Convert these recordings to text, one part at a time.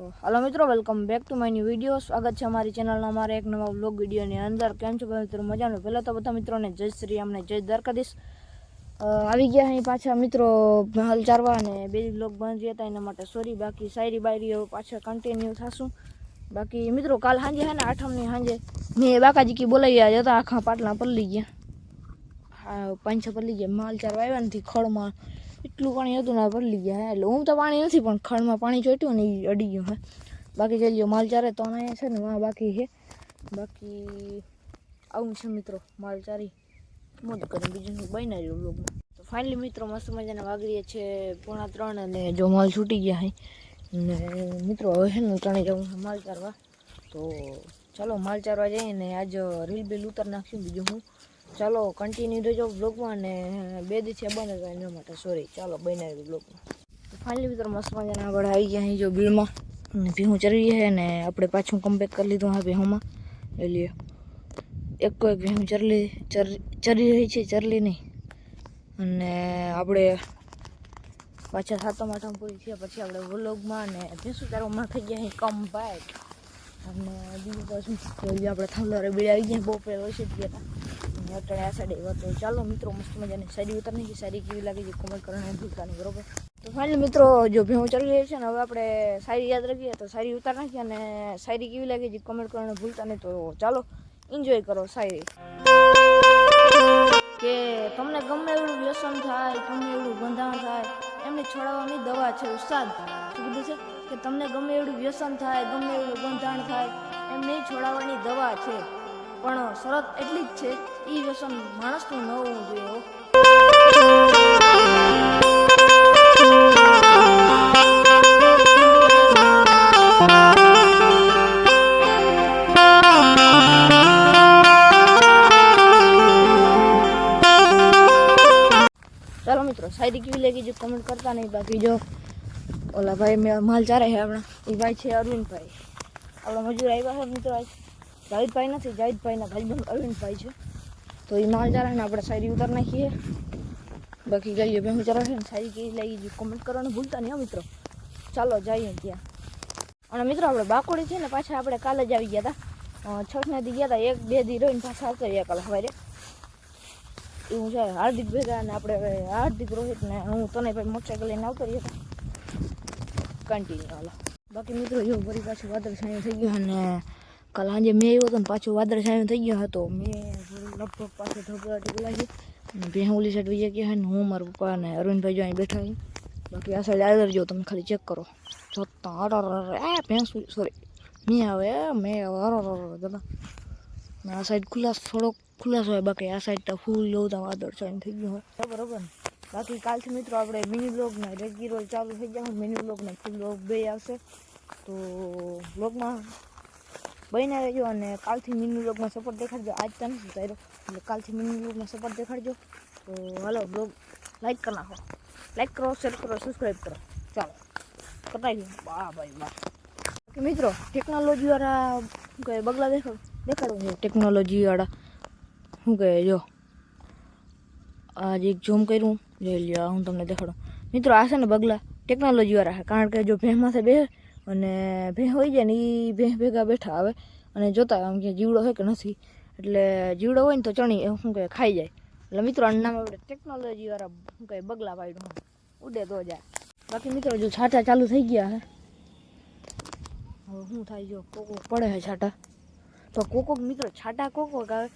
तो हेलो मित्रों welcome back to my new video स्वागत है हमारी चैनल में हमारे एक नवा ब्लॉग वीडियो ने अंदर कैम छो मित्रों मजा आए पहले तो बता मित्रों ने जय श्री अमने जय द्वारकाधीश आ गया अँ पाचा मित्रों हल चार ब्लॉग बन रहा था एना सॉरी बाकी सायरी बायरी पाचा कंटीन्यू थासू बाकी मित्रों काल हाँजे है ना आठमी हाँजे मैं बाका जी की बोलाइया जता आखा पाटला पल्ली गया हाँ पांच छः पल्ली गया माल चार खड़ माल એટલું પાણી હતું ના પર લી ગયા હે લો હું તો પાણી નથી પણ ખડમાં પાણી જોટ્યું ને એ અડી ગયો છે બાકી જઈએ માલ ચારે તો નહી છે ને માં બાકી છે બાકી આવું છે મિત્રો માલ ચારી મોજ કરી બીજું બાયના રીલોગ તો ફાઇનલી મિત્રો મસમજના વાગરી છે પુણા ત્રણ અને જો માલ છૂટી ગયા હૈ ને મિત્રો હવે હું ટણી જવું છું માલ ચારવા તો ચાલો માલ ચારવા જઈએ ને આજ રીલ બીલ ઉતાર નાખી બીજો હું चलो कंटिन्यू तो जो ब्लॉग में बे दिशे बने सॉरी चलो बने ब्लॉग में फाइनल भी तरह मस्त मजा आगे आई गया जो बीड़ में भीहू चरवी है अपने पाछ कम बेक कर लीधो हाँ भीहू में ले लिये एक एक भीहू चरली चर चरी रही है चरली नहीं आप पाचा सातों माठा में पूरी थी पीछे अपने व्लॉग में भेसू तार थी गया कम बैक अने बीजे पास आप थे बीड़े आई गए बहुत पहले वैसे गया था ને અટણે આ સાઈડ એવો તો ચાલો મિત્રો મસ્ત મજાની સારી ઉતરની છે સારી કેવી લાગી છે કોમેન્ટ કરવાની ભૂલતા નહીં બરોબર તો ફાઇનલ મિત્રો જો ભેહું ચાલી રહી છે ને હવે આપણે સારી યાદ રાખીએ તો સારી ઉતાર નાખીએ અને સારી કેવી લાગી છે કોમેન્ટ કરવાની ભૂલતા નહીં તો ચાલો એન્જોય કરો સારી કે તમને ગમે એવું વ્યસન થાય ગમે એવું બંધાણ થાય એમને છોડાવવાની દવા છે ઉસ્તાદ શું કીધું છે કે તમને ગમે એવું વ્યસન થાય ગમે એવું બંધાણ થાય એમ નહીં છોડાવવાની દવા છે પણ શરત એટલી જ છે એ વ્યસન માણસનું ન હોવું જોઈએ ચાલો મિત્રો શાયરી કેવી લાગી જો કમેન્ટ કરતા નહીં બાકી જો ઓલા ભાઈ મેં માલ ચારે છે આપણા એ ભાઈ છે અરવિંદભાઈ આપણા મજૂર આવ્યા છે મિત્રો આજ જાહિદભાઈ નથી જાહિદભાઈના ભાઈબંધ અરવિંદભાઈ છે તો એ માલજારા ને આપણે શાયરી ઉતાર નાખીએ બાકી જઈએ બે જરા છે ને સારી કેવી લઈ ગઈ કોમેન્ટ કરવાનું ભૂલતા નહીં મિત્રો ચાલો જઈએ ત્યાં અને મિત્રો આપણે બાકોડી છે ને પાછા આપણે કાલે જ આવી ગયા હતા છઠના દી ગયા હતા એક બે દી રોઈને પાછા આવતા રહ્યા કાલે સવારે એવું છે હાર્દિક ભેગા ને આપણે હાર્દિક રોહિત ને હું તને ભાઈ મોટરસાઇકલ લઈને આવતો રહ્યા કન્ટિન્યુ હાલો બાકી મિત્રો જો ફરી પાછું વાદળ છાયું થઈ ગયું અને कल हाँ जे मैं एवं पाछों वदर छाया थी गया तो मैं लगभग पास ढगलाइए बेहूली साइड वही गया हूँ मार पप्पा ने अरविंद भाई जो अँ बैठा है बाकी आ साइड आदर जो तुम खाली चेक करो छो सॉरी मैं आए मैं दादा आ साइड खुलास थोड़ो खुलास हो बाकी आ साइड तो फूल लो तो वदर छाया थी गया बराबर बाकी कल से मित्रों अपने मिनी ब्लॉग में रेगी रोल चालू थी गया मिनी ब्लॉग में फूल ब्लॉग बे आ तो ब्लॉग में बहना रहो काल मीनू ब्लॉग में सपोर्ट देखाजो आज तो नहीं सुतारो मीनू ब्लॉग में सपोर्ट देखाजो तो हलो ब्लॉग लाइक करना हो लाइक करो शेर करो सब्सक्राइब करो चलो कटाई दू वाह भाई वाह मित्रों टेक्नोलॉजी वाला कहे बगला देखो देखाड़ो टेक्नोलॉजी वाला हूँ कहे जो आज एक जूम करूँ जो लिया हूँ तुमने देखाड़ो मित्रों आसा ने बगला टेक्नोलॉजी वाला है कारण के जो भेमा से बेह અને ભેં હોય જાય ને એ ભેં ભેગા બેઠા આવે અને જોતા આમ કે જીવડો હોય કે નથી એટલે જીવડો હોય ને તો ચણી શું કહે ખાઈ જાય એટલે મિત્રો અન્નામાં આપણે ટેકનોલોજી વાળા શું કહે બગલા પાડ્યું ઉડે તો જાય બાકી મિત્રો જો છાટા ચાલુ થઈ ગયા હે હવે શું થાય જો કોકો પડે છે છાટા તો કોકોક મિત્રો છાટા કોકો આવે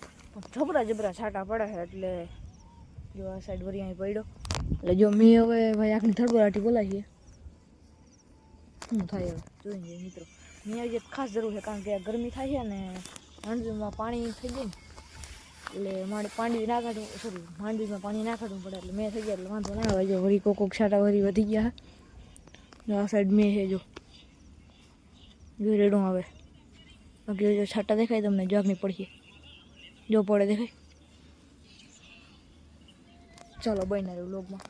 જબરા જબરા છાટા પડે છે એટલે જો આ સાઈડ વરી પડ્યો એટલે જો મેં હવે ભાઈ આખની થડબરાટી બોલાવીએ મોતાય તો અહીંયા મિત્રો મે આજે ખાસ જરૂર હે કારણ કે ગરમી થા હે ને હંડી માં પાણી ઠી દે ને એટલે મારી પાંડી નાખડું છોરી હંડી માં પાણી નાખડું પડે એટલે મે થઈ ગયા એટલે વાંજો નાવા જો વરી કોકો છાટા વરી વધી ગયા જો આ સાઈડ મે હે જો જો રેડું આવે ઓકે જો છાટા દેખાય તમને જો આમી પડસી જો પડે દેખાય ચાલો બાય ને વિલોગ માં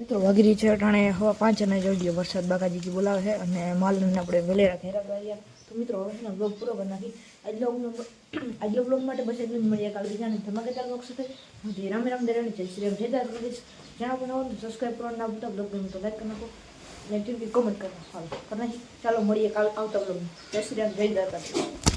મિત્રો વાઘરી છે અટાણે હવા પાંચ અને જોડીએ વરસાદ બાકાજીથી બોલાવે છે અને માલને આપણે વેલેરા ઘેરા ગયા તો મિત્રો હવે બ્લોગ પૂરો કરી નાખી આજનો આજનો બ્લોગ માટે બસ એટલું જ મળીએ કાલે બીજાને ધમાકેદાર બ્લોગ સાથે હું રામ રામ દેરાણી જય શ્રી રામ જય દાદ કરીશ જ્યાં આપણે આવો સબસ્ક્રાઈબ કરવાનું ના ભૂલતા બ્લોગ તો લાઈક કરી નાખો અને ટીવી કોમેન્ટ કરી ચાલો મળીએ કાલ આવતા બ્લોગ જય શ્રી રામ જય દાદ